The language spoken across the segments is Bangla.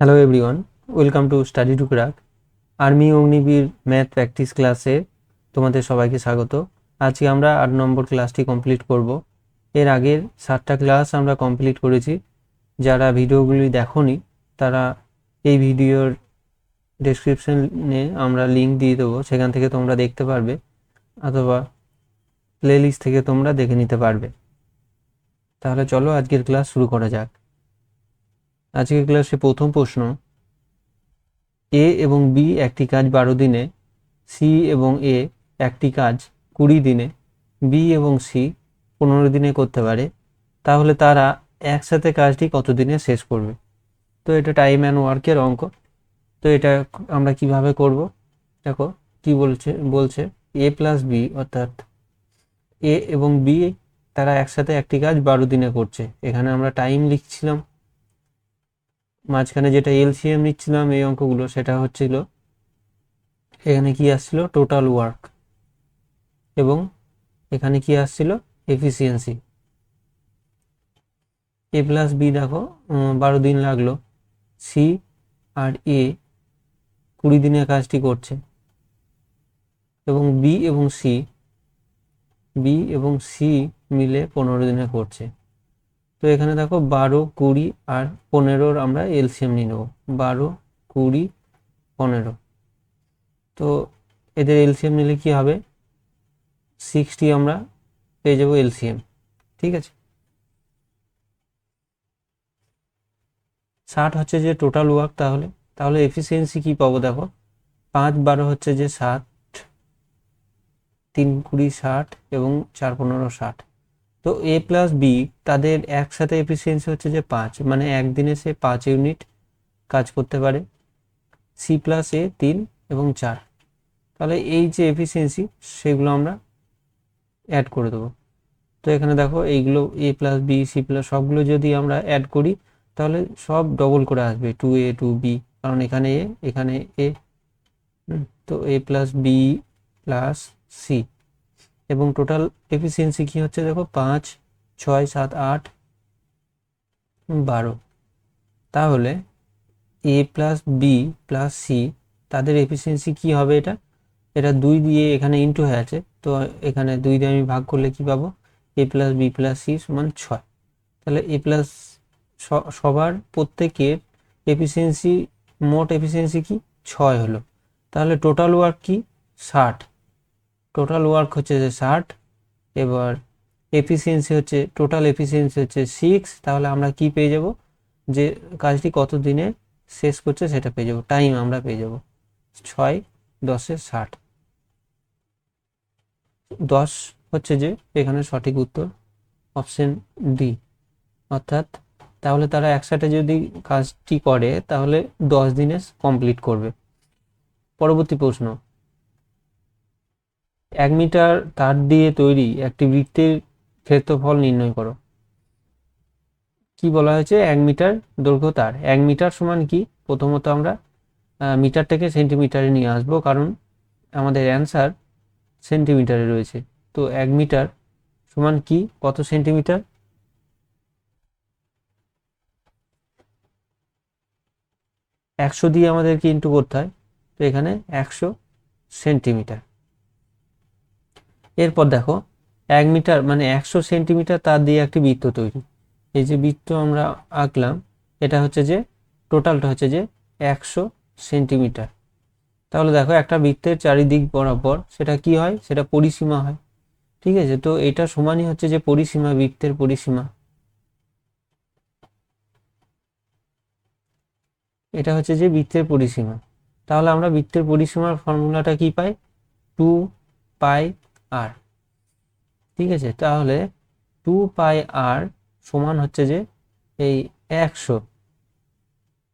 Hello everyone welcome to study to crack army Agniveer math practice ক্লাসে তোমাদের সবাইকে স্বাগত। আজকে আমরা আট নম্বর ক্লাসটি কমপ্লিট করব। এর আগের সাতটা ক্লাস আমরা কমপ্লিট করেছি। যারা ভিডিওগুলি দেখোনি, তারা এই ভিডিওর ডেসক্রিপশনে আমরা লিংক দিয়ে দেবো। সেখান থেকে তোমরা দেখতে পারবে, অথবা প্লেলিস্ট থেকে তোমরা দেখে নিতে পারবে। তাহলে চলো আজকের ক্লাস শুরু করা যাক। আজকের ক্লাসে প্রথম প্রশ্ন এ এবং বি একটি কাজ বারো দিনে সি এবং এ একটি কাজ কুড়ি দিনে বি এবং সি পনেরো দিনে করতে পারে। তাহলে তারা একসাথে কাজটি কত দিনে শেষ করবে? তো এটা টাইম অ্যান্ড ওয়ার্কের অঙ্ক। তো এটা আমরা কীভাবে করব? দেখো, কি বলছে বলছে এ প্লাস বি অর্থাৎ এ এবং বি তারা একসাথে একটি কাজ বারো দিনে করছে। এখানে আমরা টাইম লিখছিলাম। মাঝখানে যেটা এলসিএম নিচ্ছিলাম, এই অঙ্কগুলো, সেটা হচ্ছিল এখানে কি আসছিল? টোটাল ওয়ার্ক এবং এখানে কি আসছিল? এফিসিয়েন্সি এ প্লাস বি দেখো বারো দিন লাগল। সি আর এ কুড়ি দিনে কাজটি করছে। এবং বি এবং সি বি এবং সি মিলে পনেরো দিনে করছে। তো এখানে দেখো বারো, কুড়ি আর পনেরোর আমরা এলসিএম নিয়ে নেব। বারো, কুড়ি, পনেরো। তো এদের এলসিএম নিলে কি হবে? সিক্সটি আমরা পেয়ে যাব এলসিএম, ঠিক আছে? ষাট হচ্ছে যে টোটাল ওয়ার্ক তাহলে। তাহলে এফিসিয়েন্সি কি পাবো দেখো? পাঁচ বারো হচ্ছে যে ষাট, তিন কুড়ি ষাট এবং চার পনেরো ষাট। তো এ প্লাস বি তাদের একসাথে এফিসিয়েন্সি হচ্ছে যে পাঁচ মানে একদিনে সে পাঁচ ইউনিট কাজ করতে পারে। সি প্লাস এ তিন এবং চার। তাহলে এই যে এফিসিয়েন্সি সেগুলো আমরা অ্যাড করে দেবো। তো এখানে দেখো এইগুলো A plus B C plus সবগুলো যদি আমরা অ্যাড করি, তাহলে সব ডবল করে আসবে টু এ টু বি কারণ এখানে এ এখানে এ তো A plus B plus C এবং টোটাল এফিসিয়েন্সি কি হচ্ছে দেখো? পাঁচ, ছয়, সাত, আট, বারো। তাহলে A plus B plus C তাদের এফিসিয়েন্সি কি হবে এটা? এটা দুই দিয়ে এখানে ইনটু হয়ে আছে। তো এখানে দুই দিয়ে আমি ভাগ করলে কি পাবো? A plus B plus C সমান ছয়। তাহলে এ প্লাস সবার প্রত্যেকের এফিসিয়েন্সি মোট এফিসিয়েন্সি কি? ছয় হলো। তাহলে টোটাল ওয়ার্ক কি? ষাট। টোটাল ওয়ার্ক হচ্ছে যে ষাট, এবার এফিসিয়েন্সি হচ্ছে টোটাল এফিসিয়েন্সি হচ্ছে সিক্স তাহলে আমরা কি পেয়ে যাব? যে কাজটি কত দিনে শেষ করছে সেটা পেয়ে যাব টাইম আমরা পেয়ে যাব ছয়, দশে ষাট। দশ হচ্ছে যে এখানে সঠিক উত্তর অপশন ডি অর্থাৎ তাহলে তারা একসাথে যদি কাজটি করে, তাহলে দশ দিনে কমপ্লিট করবে। পরবর্তী প্রশ্ন। এক মিটার তার দিয়ে তৈরি একটি বৃত্তের ক্ষেত্রফল নির্ণয় করো। কি বলা হয়েছে? এক মিটার দৈর্ঘ্য তার। এক মিটার সমান কি? প্রথমত আমরা মিটারটাকে সেন্টিমিটারে নিয়ে আসব, কারণ আমাদের অ্যান্সার সেন্টিমিটারে রয়েছে। তো এক মিটার সমান কি? কত সেন্টিমিটার? একশো দিয়ে আমাদেরকে ইন্টু করতে হয়। তো এখানে একশো সেন্টিমিটার। এরপর দেখো, এক মিটার মানে একশো সেন্টিমিটার তার দিয়ে একটি বৃত্ত তৈরি। এই যে বৃত্ত আমরা আঁকলাম, এটা হচ্ছে যে, টোটালটা হচ্ছে যে একশো সেন্টিমিটার। তাহলে দেখো, একটা বৃত্তের চারিদিক বরাবর সেটা কি হয়? সেটা পরিসীমা হয়। ঠিক আছে? তো এটা সমানই হচ্ছে যে পরিসীমা, বৃত্তের পরিসীমা। এটা হচ্ছে যে বৃত্তের পরিসীমা। তাহলে আমরা বৃত্তের পরিসীমার ফর্মুলাটা কি পাই? টু পাই আর ঠিক আছে, তাহলে টু পাই আর সমান হচ্ছে যে এই একশো।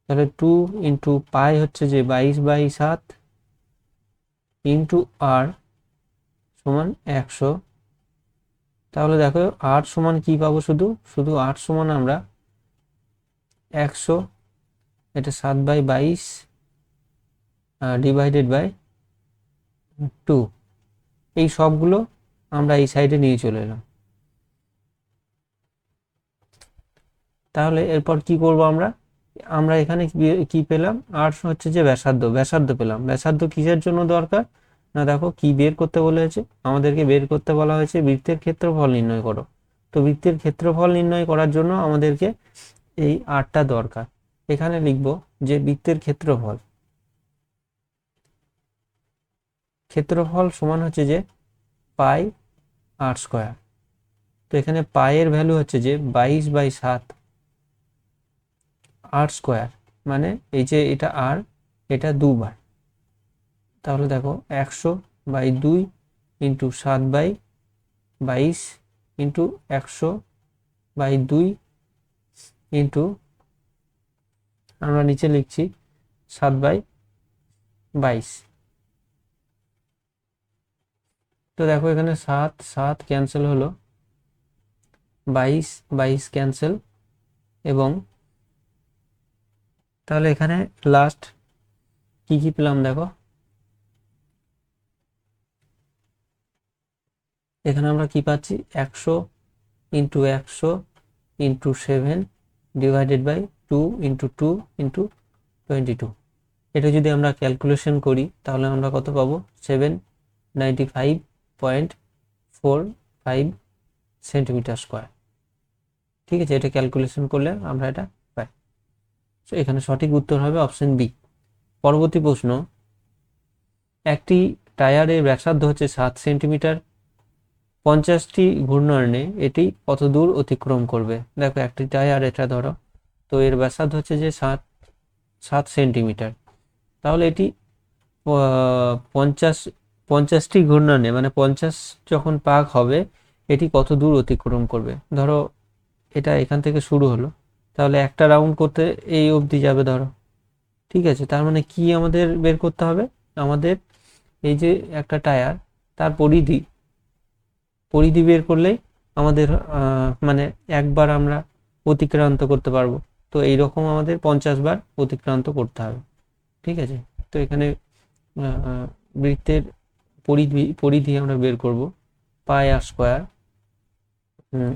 তাহলে টু ইন্টু পাই হচ্ছে যে বাইশ বাই সাত ইন্টু আর সমান একশো। তাহলে দেখো আট সমান কি পাবো শুধু? শুধু আট সমান আমরা একশো, এটা সাত বাই বাইশ ডিভাইডেড বাই টু এই সবগুলো আমরা এই সাইডে নিয়ে চলে এলাম। তাহলে এরপর কি করব আমরা? আমরা এখানে কি- পেলাম? আর হচ্ছে যে ব্যাসার্ধ ব্যাসার্ধ পেলাম। ব্যাসার্ধ কিসের জন্য দরকার? না দেখো কি বের করতে বলেছে? আমাদেরকে বের করতে বলা হয়েছে বৃত্তের ক্ষেত্রফল নির্ণয় করো। তো বৃত্তের ক্ষেত্রফল নির্ণয় করার জন্য আমাদেরকে এই আরটা দরকার। এখানে লিখব যে বৃত্তের ক্ষেত্রফল। ক্ষেত্রফল সমান হচ্ছে যে পাই আর স্কোয়ার তো এখানে পায়ের ভ্যালু হচ্ছে যে বাইশ বাই সাত আর স্কোয়ার মানে এই যে এটা আর এটা দুবার তাহলে দেখো একশো বাই দুই ইন্টু সাত বাই বাইশ ইন্টু একশো বাই দুই ইন্টু, আমরা নিচে লিখছি সাত বাই বাইশ। তো দেখো এখানে সাত সাত ক্যান্সেল হলো, বাইশ বাইশ ক্যান্সেল এবং তাহলে এখানে লাস্ট কি কি পেলাম দেখো? এখানে আমরা কি পাচ্ছি? একশো ইন্টু একশো into seven divided by two into two into twenty two এটা যদি আমরা ক্যালকুলেশন করি, তাহলে আমরা কত পাবো? Seven ninety five point four five centimetre square. ঠিক আছে, এটা ক্যালকুলেশন করলে আমরা এটা পাই। তো এখানে সঠিক উত্তর হবে অপশন বি পরবর্তী প্রশ্ন, একটি টায়ারের ব্যাসার্ধ হচ্ছে সাত সেন্টিমিটার। পঞ্চাশটি ঘূর্ণয়নে এটি কত দূর অতিক্রম করবে? দেখো, একটি টায়ার, এটা ধরো। তো, এর ব্যাসার্ধ হচ্ছে যে সাত সাত সেন্টিমিটার। তাহলে এটি পঞ্চাশ পঞ্চাশটি ঘূর্ণয়নে মানে পঞ্চাশ যখন পাক হবে, এটি কত দূর অতিক্রম করবে? ধরো, এটা এখান থেকে শুরু হলো। তাহলে একটা রাউন্ড করতে এই অবধি যাবে, ধরো। ঠিক আছে, তার মানে কি আমাদের বের করতে হবে? আমাদের এই যে একটা টায়ার, তার পরিধি পরিধি বের করলেই আমাদের মানে একবার আমরা অতিক্রান্ত করতে পারব। তো এইরকম আমাদের পঞ্চাশ বার অতিক্রান্ত করতে হবে। ঠিক আছে? তো এখানে বৃত্তের পরিধি পরিধি আমরা বের করব। Pi r square.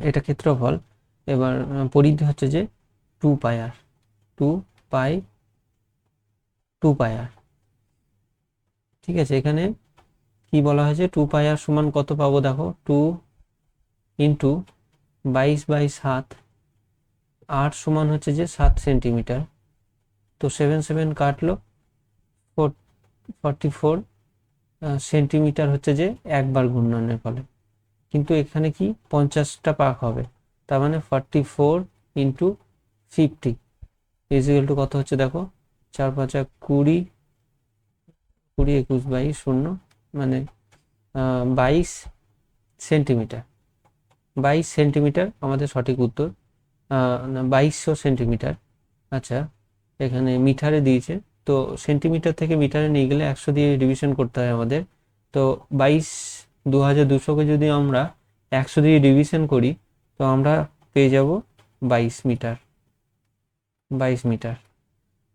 এটা ক্ষেত্রফল। এবার পরিধি হচ্ছে যে two pi r. Two pi two pi r. ঠিক আছে, এখানে কি বলা হয়েছে? টু পাই আর সমান কত পাবো দেখো? টু ইন্টু বাইশ বাই সাত। আট সমান হচ্ছে যে সাত সেন্টিমিটার। তো সেভেন সেভেন কাটলো। ফোর, ফর্টি ফোর সেন্টিমিটার হচ্ছে যে একবার ঘূর্ণনের ফলে। কিন্তু এখানে কি পঞ্চাশটা পাক হবে, তার মানে forty four into fifty is equal to কত হচ্ছে দেখো? চার পাঁচা কুড়ি কুড়ি একুশ বাইশ শূন্য মানে বাইশ সেন্টিমিটার বাইশ সেন্টিমিটার আমাদের সঠিক উত্তর বাইশশো সেন্টিমিটার আচ্ছা এখানে মিটারে দিয়েছে তো সেন্টিমিটার থেকে মিটারে নিয়ে গেলে একশো দিয়ে ডিভিশন করতে হয় আমাদের। তো বাইশ দু হাজার দুশোকে যদি আমরা একশো দিয়ে ডিভিশন করি, তো আমরা পেয়ে যাব বাইশ মিটার। বাইশ মিটার।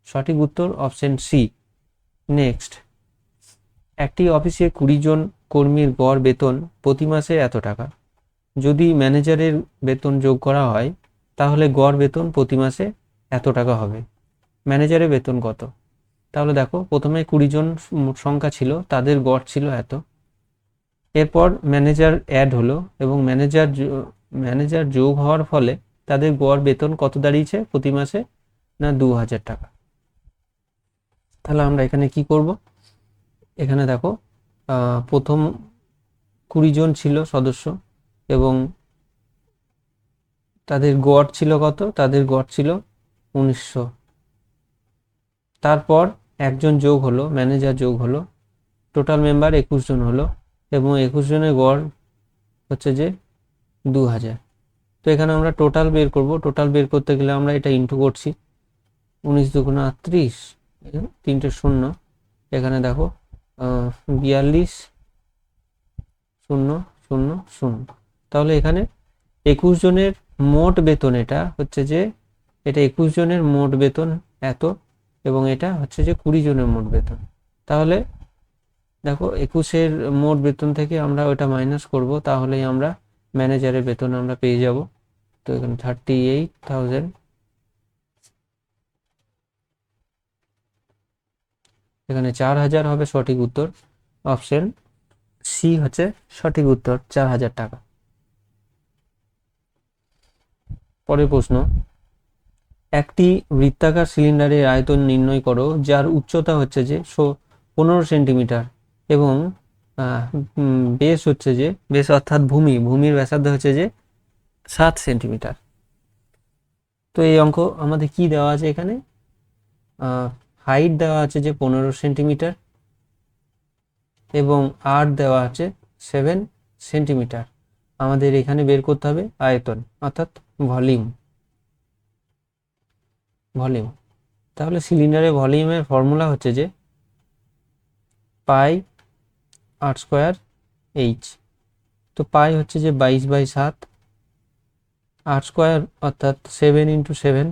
সঠিক উত্তর অপশন সি নেক্সট একটি অফিসে কুড়ি জন কর্মীর গড় বেতন প্রতি মাসে এত টাকা। যদি ম্যানেজারের বেতন যোগ করা হয়, তাহলে গড় বেতন প্রতি মাসে এত টাকা হবে। ম্যানেজারের বেতন কত? তাহলে দেখো, প্রথমে কুড়ি জন সংখ্যা ছিল, তাদের গড় ছিল এত। এরপর ম্যানেজার অ্যাড হলো এবং ম্যানেজার ম্যানেজার যোগ হওয়ার ফলে তাদের গড় বেতন কত দাঁড়িয়েছে প্রতি মাসে? না, দু হাজার টাকা। তাহলে আমরা এখানে কি করব? এখানে দেখো প্রথম কুড়ি জন ছিল সদস্য এবং তাদের গড় ছিল কত? তাদের গড় ছিল উনিশশো। তারপর একজন যোগ হলো ম্যানেজার যোগ হলো টোটাল মেম্বার একুশ জন হলো এবং একুশ জনের গড় হচ্ছে যে দু হাজার তো এখানে আমরা টোটাল বের করব। টোটাল বের করতে গেলে আমরা এটা ইন্টু করছি। উনিশ দুগুণ আটত্রিশ তিনটে শূন্য। এখানে দেখো বিয়াল্লিশ শূন্য শূন্য শূন্য। তাহলে এখানে একুশ জনের মোট বেতন এটা হচ্ছে যে, এটা একুশ জনের মোট বেতন এত। এবং এটা হচ্ছে যে কুড়ি জনের মোট বেতন। তাহলে দেখো একুশের মোট বেতন থেকে আমরা ওটা মাইনাস করব, তাহলেই আমরা ম্যানেজারের বেতন আমরা পেয়ে যাব। তো এখানে থার্টি এইট থাউজেন্ড এখানে চার হাজার হবে সঠিক উত্তর। অপশন সি হচ্ছে সঠিক উত্তর, চার হাজার টাকা। পরের প্রশ্ন। একটি বৃত্তাকার সিলিন্ডারের আয়তন নির্ণয় করো, যার উচ্চতা হচ্ছে যে পনেরো সেন্টিমিটার এবং বেস হচ্ছে যে বেস অর্থাৎ ভূমি, ভূমির ব্যাসার্ধ হচ্ছে যে সাত সেন্টিমিটার। তো এই অঙ্ক আমাদের কি দেওয়া আছে এখানে? হাইট দেওয়া আছে যে পনেরো সেন্টিমিটার এবং আর দেওয়া আছে সেভেন সেন্টিমিটার। আমাদের এখানে বের করতে হবে আয়তন, অর্থাৎ ভলিউম। ভলিউম। তাহলে সিলিন্ডারের ভলিউমের ফর্মুলা হচ্ছে যে পাই আর স্কোয়ার এইচ। তো পাই হচ্ছে যে বাইশ বাই সাত, আর স্কোয়ার অর্থাৎ সেভেন ইন্টু সেভেন,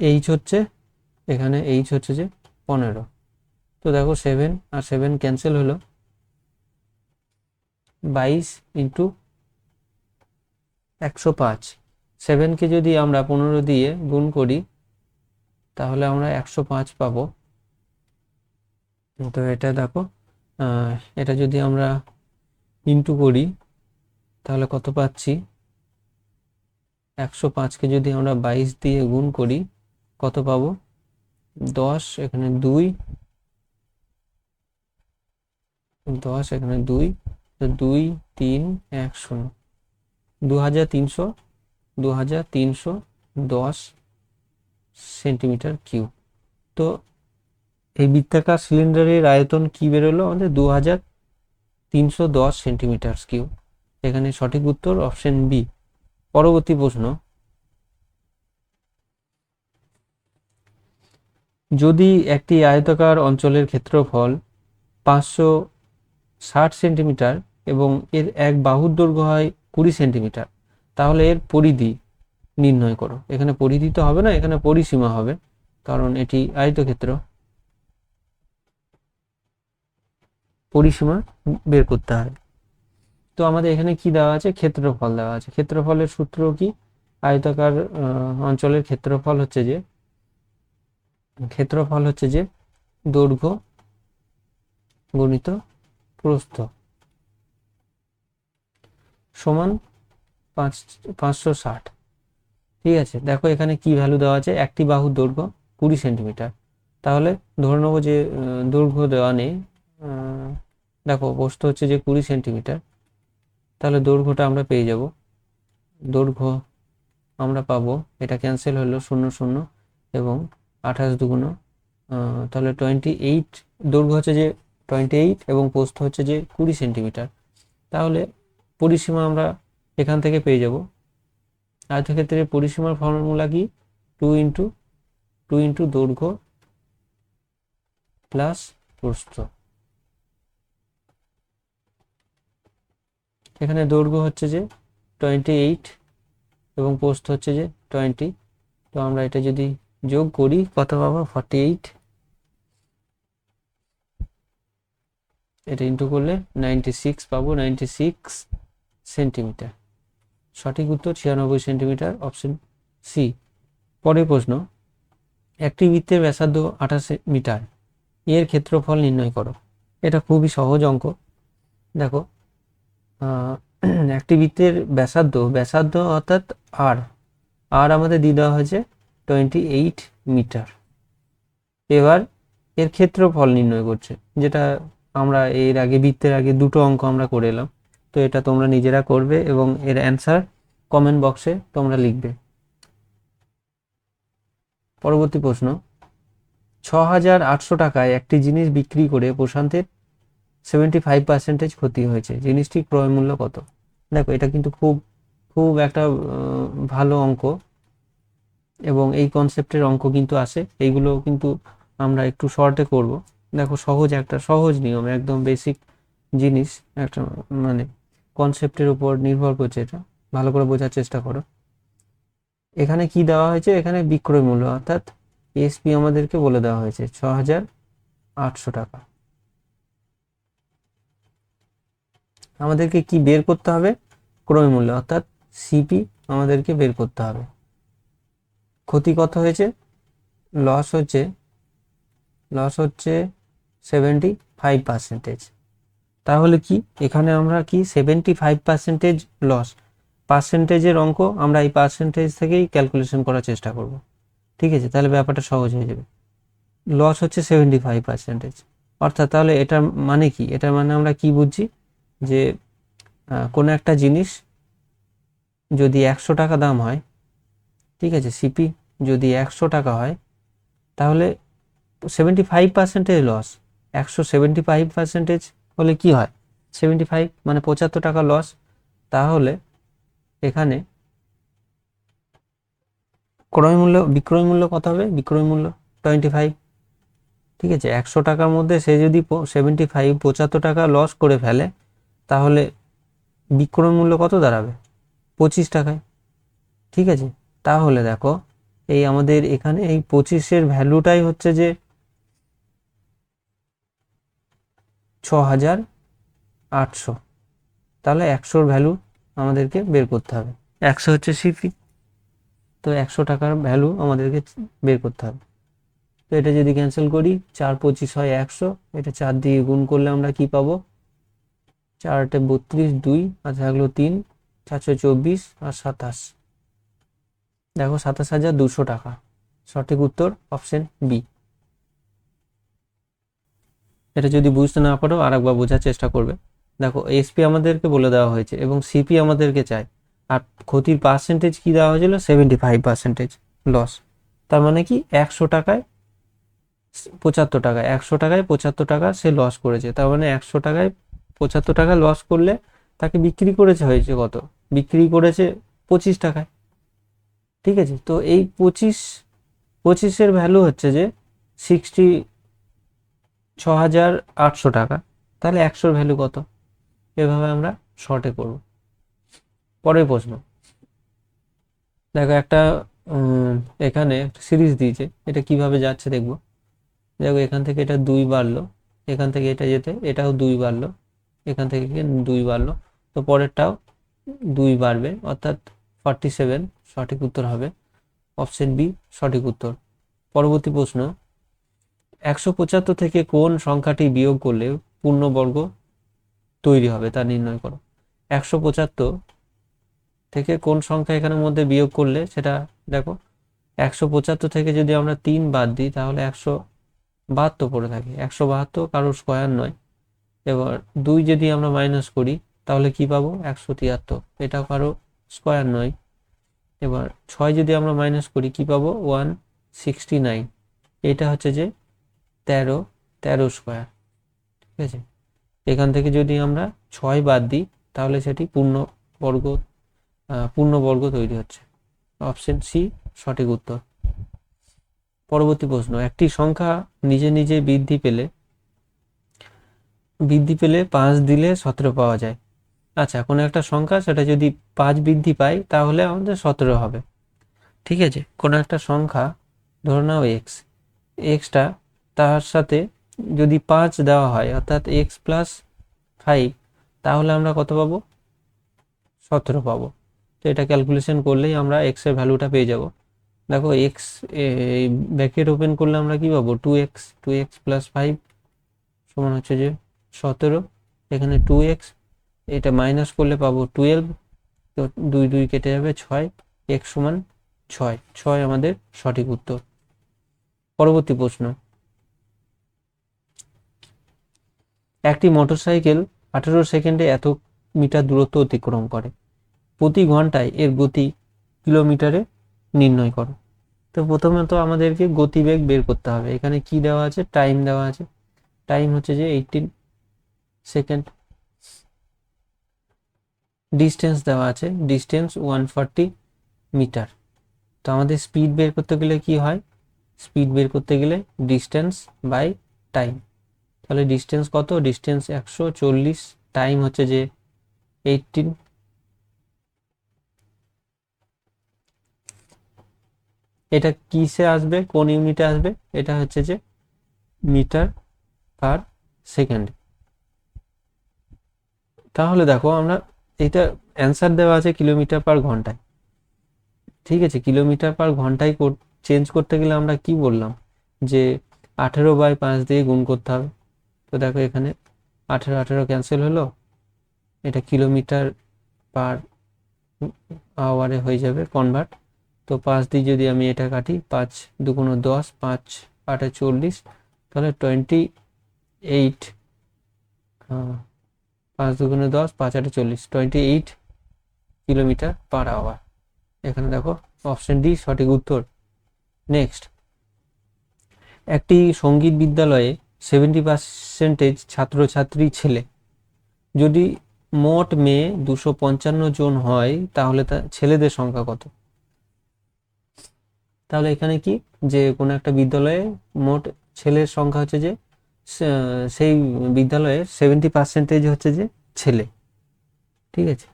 এইচ হচ্ছে, এখানে এইচ হচ্ছে যে পনেরো। তো দেখো সেভেন আর সেভেন ক্যান্সেল হলো বাইশ ইন্টু একশো পাঁচ। সেভেনকে যদি আমরা পনেরো দিয়ে গুণ করি, তাহলে আমরা একশো পাঁচ পাবো। তো এটা দেখো এটা যদি আমরা ইন্টু করি, তাহলে কত পাচ্ছি? একশো পাঁচকে যদি আমরা বাইশ দিয়ে গুণ করি, কত পাবো? দশ, এখানে দুই। দশ, এখানে দুই। দুই, তিন, এক, শূন্য। দু হাজার তিনশো দু হাজার তিনশো দশ সেন্টিমিটার কিউব তো এই বৃত্তাকার সিলিন্ডারের আয়তন কি বেরোলো? আমাদের দু হাজার তিনশো দশ সেন্টিমিটার কিউব এখানে সঠিক উত্তর অপশন বি। পরবর্তী প্রশ্ন। যদি একটি আয়তাকার অঞ্চলের ক্ষেত্রফল পাঁচশো ষাট সেন্টিমিটার এবং এর এক বাহুর দৈর্ঘ্য হয় কুড়ি সেন্টিমিটার তাহলে এর পরিধি নির্ণয় করো। এখানে পরিধি তো হবে না, এখানে পরিসীমা হবে, কারণ এটি আয়তক্ষেত্র। পরিসীমা বের করতে হয়। তো আমাদের এখানে কি দেওয়া আছে? ক্ষেত্রফল দেওয়া আছে। ক্ষেত্রফলের সূত্র কি? আয়তাকার অঞ্চলের ক্ষেত্রফল হচ্ছে যে, ক্ষেত্রফল হচ্ছে যে দৈর্ঘ্য গণিত প্রস্থ সমান পাঁচ, পাঁচশো ষাট। ঠিক আছে, দেখো এখানে কি ভ্যালু দেওয়া আছে? একটি বাহুর দৈর্ঘ্য কুড়ি সেন্টিমিটার তাহলে ধরে নেব যে দৈর্ঘ্য দেওয়া নেই দেখো প্রস্থ হচ্ছে যে কুড়ি সেন্টিমিটার তাহলে দৈর্ঘ্যটা আমরা পেয়ে যাব। দৈর্ঘ্য আমরা পাবো, এটা ক্যান্সেল হলো শূন্য শূন্য এবং আঠাশ দুগুণ তাহলে টোয়েন্টি এইট দৈর্ঘ্য হচ্ছে যে টোয়েন্টি এইট এবং পোস্ত হচ্ছে যে কুড়ি সেন্টিমিটার তাহলে পরিসীমা আমরা এখান থেকে পেয়ে যাব। আয়তক্ষেত্রে পরিসীমার ফর্মুলা কি? টু ইন্টু টু ইন্টু দৈর্ঘ্য প্লাস প্রস্থ। এখানে দৈর্ঘ্য হচ্ছে যে টোয়েন্টি এইট এবং পোস্ট হচ্ছে যে টোয়েন্টি তো আমরা এটা যদি যোগ করি, কত পাবো? ফর্টি এইট এটা ইন্টু করলে নাইনটি সিক্স পাবো নাইনটি সিক্স সেন্টিমিটার সঠিক উত্তর ছিয়ানব্বই সেন্টিমিটার অপশন সি পরের প্রশ্ন, একটি বৃত্তের ব্যাসার্ধ আঠাশ মিটার, এর ক্ষেত্রফল নির্ণয় করো। এটা খুবই সহজ অঙ্ক। দেখো একটি বৃত্তের ব্যাসার্ধ ব্যাসার্ধ অর্থাৎ আর আর আমাদের দিয়ে দেওয়া হয়েছে টোয়েন্টি এইট মিটার। এবার এর ক্ষেত্রফল নির্ণয় করছে, যেটা আমরা এর আগে, বৃত্তের আগে দুটো অঙ্ক আমরা করে এলাম। তো এটা তোমরা নিজেরা করবে এবং এর অ্যান্সার কমেন্ট বক্সে তোমরা লিখবে। পরবর্তী প্রশ্ন ছ হাজার আটশো টাকায় একটি জিনিস বিক্রি করে প্রশান্তের সেভেন্টি ফাইভ পার্সেন্টেজ ক্ষতি হয়েছে। জিনিসটির ক্রয় মূল্য কত? দেখো, এটা কিন্তু খুব খুব একটা ভালো অঙ্ক এবং এই কনসেপ্টের অঙ্ক কিন্তু আসে এইগুলো কিন্তু আমরা একটু শর্টে করব। দেখো, সহজ একটা, সহজ নিয়ম, একদম বেসিক জিনিস, একটা মানে কনসেপ্টের উপর নির্ভর করছে এটা। ভালো করে বোঝার চেষ্টা করো। এখানে কি দেওয়া হয়েছে? এখানে বিক্রয় মূল্য, অর্থাৎ এসপি আমাদেরকে বলে দেওয়া হয়েছে ছ হাজার আটশো টাকা। আমাদেরকে কি বের করতে হবে? ক্রয় মূল্য, অর্থাৎ সিপি আমাদেরকে বের করতে হবে। ক্ষতি কত হয়েছে? লস হচ্ছে লস হচ্ছে সেভেন্টি ফাইভ পার্সেন্টেজ তাহলে কি? এখানে আমরা কি? সেভেন্টি ফাইভ পার্সেন্টেজ লস পার্সেন্টেজের অঙ্ক আমরা এই পার্সেন্টেজ থেকেই ক্যালকুলেশন করার চেষ্টা করব। ঠিক আছে? তাহলে ব্যাপারটা সহজ হয়ে যাবে। লস হচ্ছে সেভেন্টি ফাইভ পার্সেন্টেজ অর্থাৎ তাহলে এটার মানে কি? এটার মানে আমরা কি বুঝছি? যে কোনো একটা জিনিস যদি একশো টাকা দাম হয়, ঠিক আছে? সিপি যদি একশো টাকা হয়, তাহলে সেভেন্টি ফাইভ পার্সেন্টেজ লস একশো সেভেন্টি ফাইভ পার্সেন্টেজ হলে কি হয়? সেভেন্টি ফাইভ মানে পঁচাত্তর টাকা লস তাহলে এখানে ক্রয় মূল্য, বিক্রয় মূল্য কত হবে? বিক্রয় মূল্য টোয়েন্টি ফাইভ ঠিক আছে, একশো টাকার মধ্যে সে যদি সেভেন্টি ফাইভ পঁচাত্তর টাকা লস করে ফেলে, তাহলে বিক্রয় মূল্য কত দাঁড়াবে? পঁচিশ টাকায়। ঠিক আছে, তাহলে দেখো, এই আমাদের এখানে এই পঁচিশের ভ্যালুটাই হচ্ছে যে ছ হাজার আটশো। তাহলে একশোর ভ্যালু আমাদেরকে বের করতে হবে। একশো হচ্ছে সিপি তো একশো টাকার ভ্যালু আমাদেরকে বের করতে হবে। তো এটা যদি ক্যান্সেল করি, চার পঁচিশ হয় একশো, এটা চার দিয়ে গুণ করলে আমরা কি পাবো? চার আটে বত্রিশ, দুই, আর থাকল তিন চারশো চব্বিশ, আর সাতাশ। দেখো সাতাশ হাজার দুশো টাকা। সঠিক উত্তর অপশন বি এটা যদি বুঝতে না পারো, আরেকবার বোঝার চেষ্টা করবে। দেখো এসপি আমাদেরকে বলে দেওয়া হয়েছে এবং সিপি আমাদেরকে চায় আর ক্ষতির পার্সেন্টেজ কি দেওয়া হয়েছিল? সেভেন্টি ফাইভ পার্সেন্টেজ লস তার মানে কি? একশো টাকায় পঁচাত্তর টাকা, একশো টাকায় পঁচাত্তর টাকা সে লস করেছে। তার মানে একশো টাকায় পঁচাত্তর টাকা লস করলে তাকে বিক্রি করেছে হয়েছে কত? বিক্রি করেছে পঁচিশ টাকায়। ঠিক আছে? তো এই পঁচিশ, পঁচিশের ভ্যালু হচ্ছে যে সিক্সটি ছ হাজার আটশো টাকা। তাহলে একশোর ভ্যালু কত? এভাবে আমরা শর্টে করব। পরের প্রশ্ন। দেখো একটা এখানে সিরিজ দিয়েছে। এটা কীভাবে যাচ্ছে দেখব। দেখো এখান থেকে এটা দুই বাড়লো। এখান থেকে এটা যেতে, এটাও দুই বাড়লো। এখান থেকে দুই বাড়লো। তো পরেরটাও দুই বাড়বে। অর্থাৎ ফর্টি সেভেন সঠিক উত্তর হবে। অপশন বি সঠিক উত্তর। পরবর্তী প্রশ্ন। একশো পঁচাত্তর থেকে কোন সংখ্যাটি বিয়োগ করলে পূর্ণবর্গ তৈরি হবে তা নির্ণয় করো। একশো পঁচাত্তর থেকে কোন সংখ্যা এখানের মধ্যে বিয়োগ করলে সেটা দেখো, একশো পঁচাত্তর থেকে যদি আমরা তিন বাদ দিই তাহলে একশো বাহাত্তর পড়ে থাকে। একশো বাহাত্তর কারোর স্কোয়ার নয়। এবার দুই যদি আমরা মাইনাস করি তাহলে কি পাবো? একশো তিয়াত্তর। এটাও কারও স্কোয়ার নয়। এবার ছয় যদি আমরা মাইনাস করি কি পাবো? One sixty nine. এটা হচ্ছে যে তেরো তেরো স্কোয়ার ঠিক আছে? এখান থেকে যদি আমরা ছয় বাদ দিই তাহলে সেটি পূর্ণ বর্গ আহ, পূর্ণবর্গ তৈরি হচ্ছে। অপশন সি সঠিক উত্তর। পরবর্তী প্রশ্ন একটি সংখ্যা নিজে নিজে বৃদ্ধি পেলে বৃদ্ধি পেলে পাঁচ দিলে সতেরো পাওয়া যায়। আচ্ছা কোনো একটা সংখ্যা সেটা যদি পাঁচ বৃদ্ধি পায় তাহলে আমাদের সতেরো হবে। ঠিক আছে? কোনো একটা সংখ্যা ধরে নাও এক্স এক্সটা তার সাথে যদি পাঁচ দেওয়া হয়, অর্থাৎ এক্স প্লাস ফাইভ তাহলে আমরা কত পাবো? সতেরো পাবো। তো এটা ক্যালকুলেশন করলেই আমরা এক্সের ভ্যালুটা পেয়ে যাব। দেখো এক্স এই ব্র্যাকেট ওপেন করলে আমরা কি পাবো? Two x two x plus five সমান হচ্ছে যে সতেরো। এখানে টু এক্স এটা মাইনাস করলে পাবো টুয়েলভ তো দুই দুই কেটে যাবে ছয়। এক্স সমান ছয়। ছয় আমাদের সঠিক উত্তর। পরবর্তী প্রশ্ন। একটি মোটরসাইকেল আঠেরো সেকেন্ডে এত মিটার দূরত্ব অতিক্রম করে। প্রতি ঘন্টায় এর গতি কিলোমিটারে নির্ণয় করো। তো প্রথমে তো আমাদেরকে গতিবেগ বের করতে হবে। এখানে কি দেওয়া আছে? টাইম দেওয়া আছে। টাইম হচ্ছে যে এইটিন সেকেন্ড। ডিস্টেন্স দেওয়া আছে। Distance one forty metre. তো আমাদের স্পিড বের করতে গেলে কি হয়? স্পিড বের করতে গেলে ডিস্টেন্স বাই টাইম। তাহলে ডিস্টেন্স কত? ডিস্টেন্স একশো চল্লিশ টাইম হচ্ছে যে এইটিন এটা কিসে আসবে? কোন ইউনিটে আসবে? এটা হচ্ছে যে মিটার পার সেকেন্ড তাহলে দেখো আমরা এটা অ্যান্সার দেওয়া আছে কিলোমিটার পার ঘন্টায়। ঠিক আছে কিলোমিটার পার ঘন্টায় চেঞ্জ করতে গেলে আমরা কি বললাম? যে আঠেরো বাই পাঁচ দিয়ে গুণ করতে হবে। তো দেখো এখানে আঠেরো আঠেরো ক্যান্সেল হলো। এটা কিলোমিটার পার আওয়ারে হয়ে যাবে কনভার্ট তো পাঁচ দিয়ে যদি আমি এটা কাটি, পাঁচ দুগুণ দশ, পাঁচ আটে চল্লিশ, তাহলে টোয়েন্টি এইট পাঁচ দুগুণে দশ, পাঁচ আটে চল্লিশ twenty eight kilometre per hour এখানে দেখো অপশন ডি সঠিক উত্তর। নেক্সট একটি সংগীত বিদ্যালয়ে সেভেন্টি পার্সেন্টেজ ছাত্রছাত্রী ছেলে। যদি মোট মেয়ে দুশো পঞ্চান্ন জন হয়, তাহলে তা ছেলেদের সংখ্যা কত? তাহলে এখানে কি? যে কোনো একটা বিদ্যালয়ে মোট ছেলের সংখ্যা হচ্ছে যে সেই বিদ্যালয়ে সেভেন্টি পার্সেন্টেজ হচ্ছে যে ছেলে। ঠিক আছে?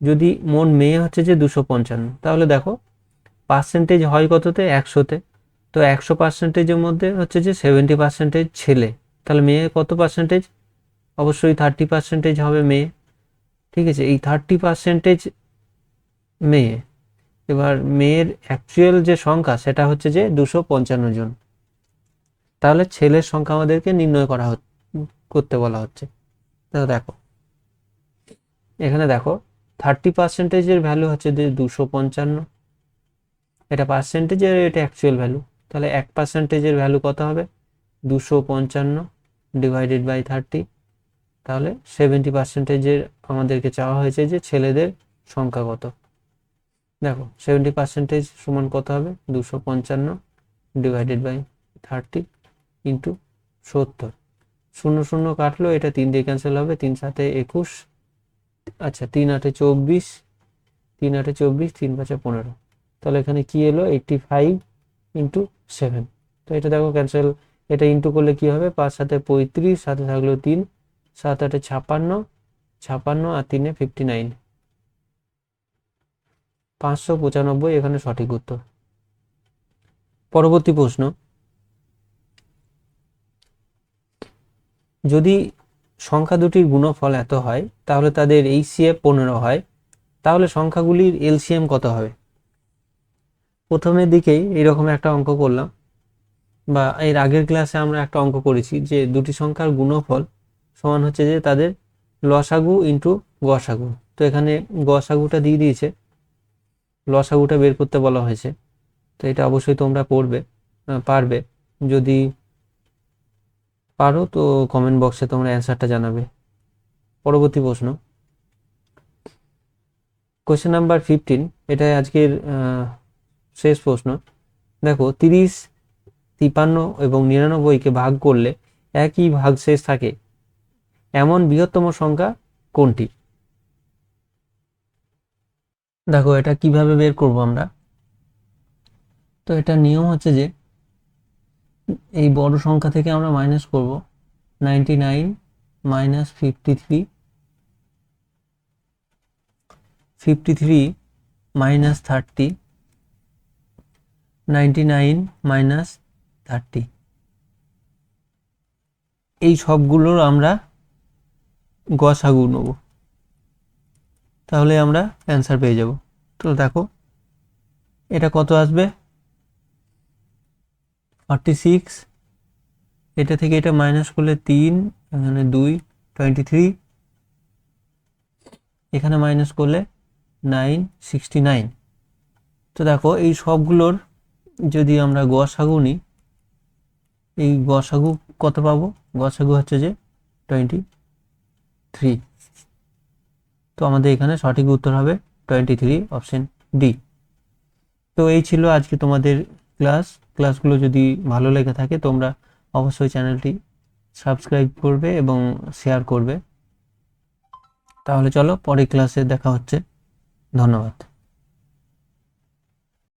যদি মোট মেয়ে হচ্ছে যে দুশো পঞ্চান্ন, তাহলে দেখো পার্সেন্টেজ হয় কততে? একশোতে। তো একশো পার্সেন্টেজের মধ্যে হচ্ছে যে সেভেন্টি পার্সেন্টেজ ছেলে। তাহলে মেয়ে কত পার্সেন্টেজ অবশ্যই থার্টি পার্সেন্টেজ হবে মেয়ে। ঠিক আছে, এই থার্টি পার্সেন্টেজ মেয়ে। এবার মেয়ের অ্যাকচুয়াল যে সংখ্যা, সেটা হচ্ছে যে দুশো পঞ্চান্ন জন। তাহলে ছেলের সংখ্যা আমাদেরকে নির্ণয় করা করতে বলা হচ্ছে। দেখো, এখানে দেখো থার্টি পার্সেন্টেজের ভ্যালু হচ্ছে যে দুশো পঞ্চান্ন। এটা পার্সেন্টেজের এটা অ্যাকচুয়াল ভ্যালু তাহলে এক পার্সেন্টেজের ভ্যালু কত হবে? দুশো পঞ্চান্ন ডিভাইডেড বাই থার্টি তাহলে সেভেন্টি পার্সেন্টেজের আমাদেরকে চাওয়া হয়েছে যে ছেলেদের সংখ্যা কত? দেখো সেভেন্টি পার্সেন্টেজ সমান কত হবে? দুশো পঞ্চান্ন ডিভাইডেড বাই থার্টি ইন্টু সত্তর। শূন্য শূন্য কাটলো, এটা তিন দিয়ে ক্যান্সেল হবে, তিন সাথে একুশ আচ্ছা তিন আটে চব্বিশ, তিন আটে চব্বিশ, তিন পাঁচে পনেরো। তাহলে এখানে কি এলো? এইটটি ফাইভ ইন্টু সেভেন তো এটা দেখো ক্যান্সেল এটা ইন্টু করলে কি হবে? পাঁচ সাথে পঁয়ত্রিশ, সাথে থাকল তিন, সাত আটে ছাপান্ন ছাপান্ন আর তিনে ফিফটি নাইন পাঁচশো পঁচানব্বই এখানে সঠিক উত্তর। পরবর্তী প্রশ্ন। যদি সংখ্যা দুটির গুণফল এত হয়, তাহলে তাদের এইচসিএফ পনেরো হয়। তাহলে সংখ্যাগুলির এলসিএম কত হবে? প্রথমের দিকেই এরকম একটা অঙ্ক করলাম বা এর আগের ক্লাসে আমরা একটা অঙ্ক করেছি যে দুটি সংখ্যার গুণফল সমান হচ্ছে যে তাদের লসাগু ইন্টু গসাগু। তো এখানে গসাগুটা দিয়ে দিয়েছে, লসাগুটা বের করতে বলা হয়েছে। তো এটা অবশ্যই তোমরা পড়বে পারবে। যদি পারো তো কমেন্ট বক্সে তোমরা অ্যান্সারটা জানাবে। পরবর্তী প্রশ্ন। কোয়েশ্চেন নাম্বার ফিফটিন এটাই আজকের শেষ প্রশ্ন। দেখো, তিরিশ তিপান্ন এবং নিরানব্বইকে ভাগ করলে একই ভাগ শেষ থাকে। এমন বৃহত্তম সংখ্যা কোনটি? দেখো, এটা কীভাবে বের করব আমরা? তো এটা নিয়ম হচ্ছে যে, এই বড় সংখ্যা থেকে আমরা মাইনাস করব। Ninety nine minus fifty three fifty three minus thirty ninety nine minus thirty. এই সবগুলোর আমরা গসাগু নেব। তাহলে আমরা অ্যান্সার পেয়ে যাব। তো দেখো, এটা কত আসবে? Forty six. এটা থেকে এটা মাইনাস করলে তিন, এখানে দুই, টোয়েন্টি থ্রি। এখানে মাইনাস করলে নাইন, সিক্সটি নাইন। তো দেখো, এই সবগুলোর যদি আমরা গসাগু নিই, এই গসাগু কত পাবো? গসাগু হচ্ছে যে টোয়েন্টি থ্রি তো আমাদের এখানে সঠিক উত্তর হবে টোয়েন্টি থ্রি অপশন ডি তো এই ছিল আজকে তোমাদের ক্লাস ক্লাসগুলো যদি ভালো লেগে থাকে, তোমরা অবশ্যই চ্যানেলটি সাবস্ক্রাইব করবে এবং শেয়ার করবে। তাহলে চলো পরের ক্লাসে দেখা হচ্ছে। ধন্যবাদ।